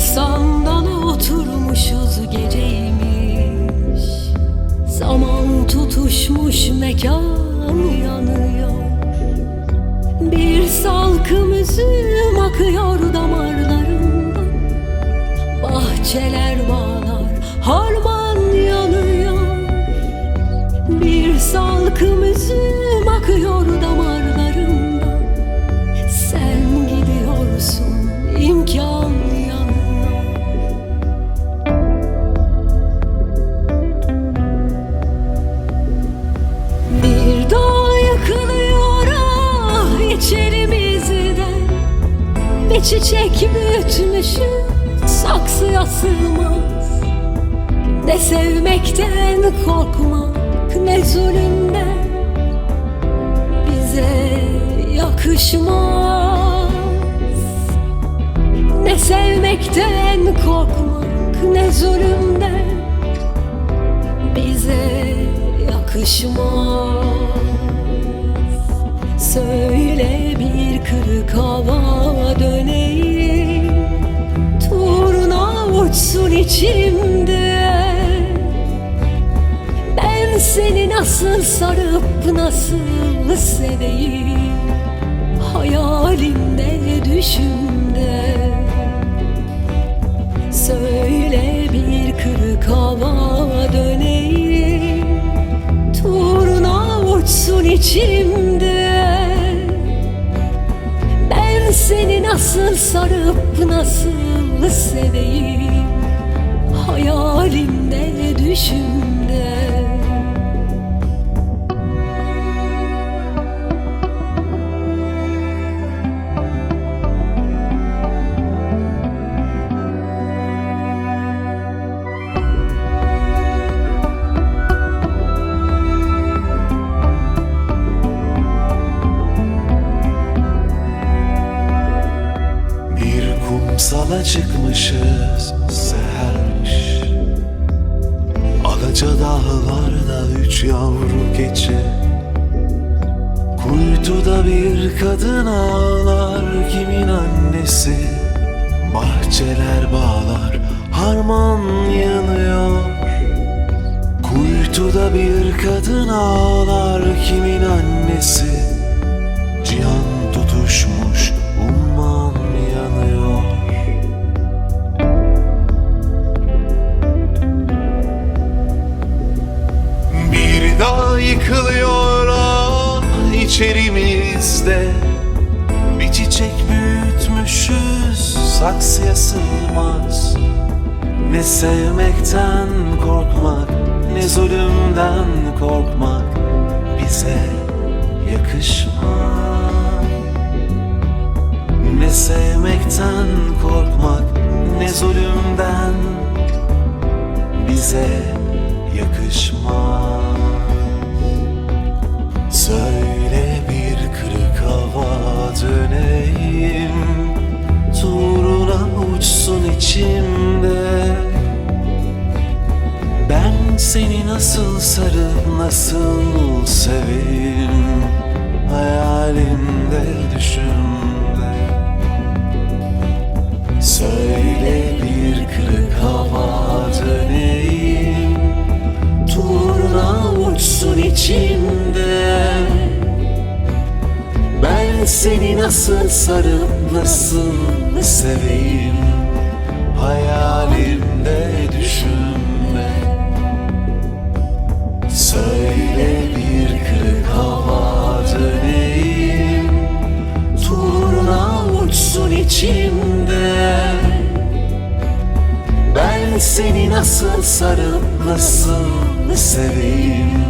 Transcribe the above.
Sandal oturmuşuz geceymiş. Zaman tutuşmuş mekan yanıyor. Bir salkım üzüm akıyor damarlarımda Bahçeler bağlar harman yanıyor. Bir salkım üzüm akıyor damarlarımda çiçek büyütmüşüz saksıya sığmaz Ne sevmekten korkmak ne zulümden Bize yakışmaz. Ne sevmekten korkmak ne zulümden bize yakışmaz. Söyle bir kırık hava Uçsun içimde. Ben seni nasıl sarıp nasıl seveyim? Hayalimde düşümde. Söyle bir kırık hava döneyim. Turna uçsun içimde. Ben seni nasıl sarıp nasıl seveyim Hayalimde düşümde. Kumsala çıkmışız sehermiş Alaca dağlarda üç yavru keçi. Kuytuda bir kadın ağlar kimin annesi? Bahçeler bağlar harman yanıyor. Kuytuda bir kadın ağlar kimin annesi Dağ yıkılıyor ah içerimizde. Bir çiçek büyütmüşüz saksıya sığmaz. Ne sevmekten korkmak ne zulümden korkmak bize yakışmaz. Ne sevmekten korkmak ne zulümden bize yakışmaz seni nasıl sarıp nasıl seveyim? Hayalimde düşümde Söyle bir kırık hava döneyim. Turna uçsun içimde. Ben seni nasıl sarıp nasıl seveyim? Hayalimde içimde. Ben seni nasıl sarıp nasıl seveyim